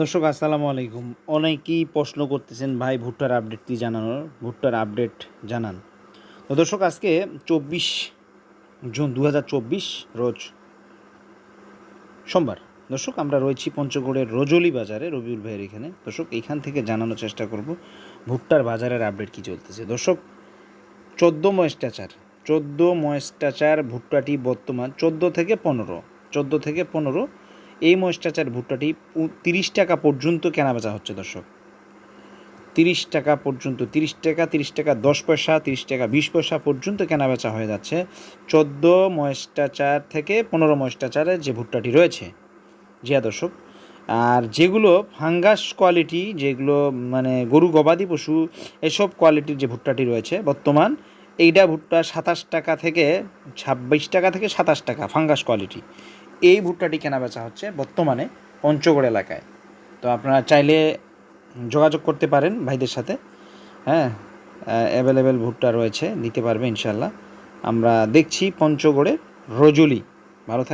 দর্শক, আসসালামু আলাইকুম। অনেকেই প্রশ্ন করতেছেন, ভাই, ভুট্টার আপডেটটি জানানোর? ভুট্টার আপডেট জানান। তো দর্শক, আজকে চব্বিশ জুন দু হাজার চব্বিশ, রোজ সোমবার। দর্শক, আমরা রয়েছি পঞ্চগড়ের রজলি বাজারে, রবিউল ভাইয়ের এখানে। দর্শক, এখান থেকে জানানোর চেষ্টা করব, ভুট্টার বাজারের আপডেট কী চলতেছে? দর্শক, চোদ্দ ময়েস্টাচার চোদ্দ ময়েস্টাচার ভুট্টাটি বর্তমান চোদ্দ থেকে পনেরো, চোদ্দ থেকে পনেরো এই ময়েস্টাচার ভুট্টাটি তিরিশ টাকা পর্যন্ত কেনাবেচা হচ্ছে, দর্শক। তিরিশ টাকা পর্যন্ত, তিরিশ টাকা তিরিশ টাকা, দশ পয়সা, তিরিশ টাকা, বিশ পয়সা পর্যন্ত কেনাবেচা হয়ে যাচ্ছে চোদ্দ ময়েস্টাচার থেকে পনেরো ময়েস্টাচারের যে ভুট্টাটি রয়েছে। জিয়া দর্শক, আর যেগুলো ফাঙ্গাস কোয়ালিটি, যেগুলো মানে গরু, গবাদি পশু, এসব কোয়ালিটির যে ভুট্টাটি রয়েছে বর্তমান এইটা ভুট্টা সাতাশ টাকা থেকে ছাব্বিশ টাকা থেকে সাতাশ টাকা ফাঙ্গাস কোয়ালিটি। এই ভুট্টাটি কেনা বেচা হচ্ছে বর্তমানে পঞ্চগড় এলাকায়। তো আপনারা চাইলে যোগাযোগ করতে পারেন ভাইদের সাথে। হ্যাঁ অ্যাভেলেবেল ভুট্টা রয়েছে, নিতে পারবে ইনশাল্লাহ আমরা দেখছি পঞ্চগড়ে রজুলি। ভালো থাক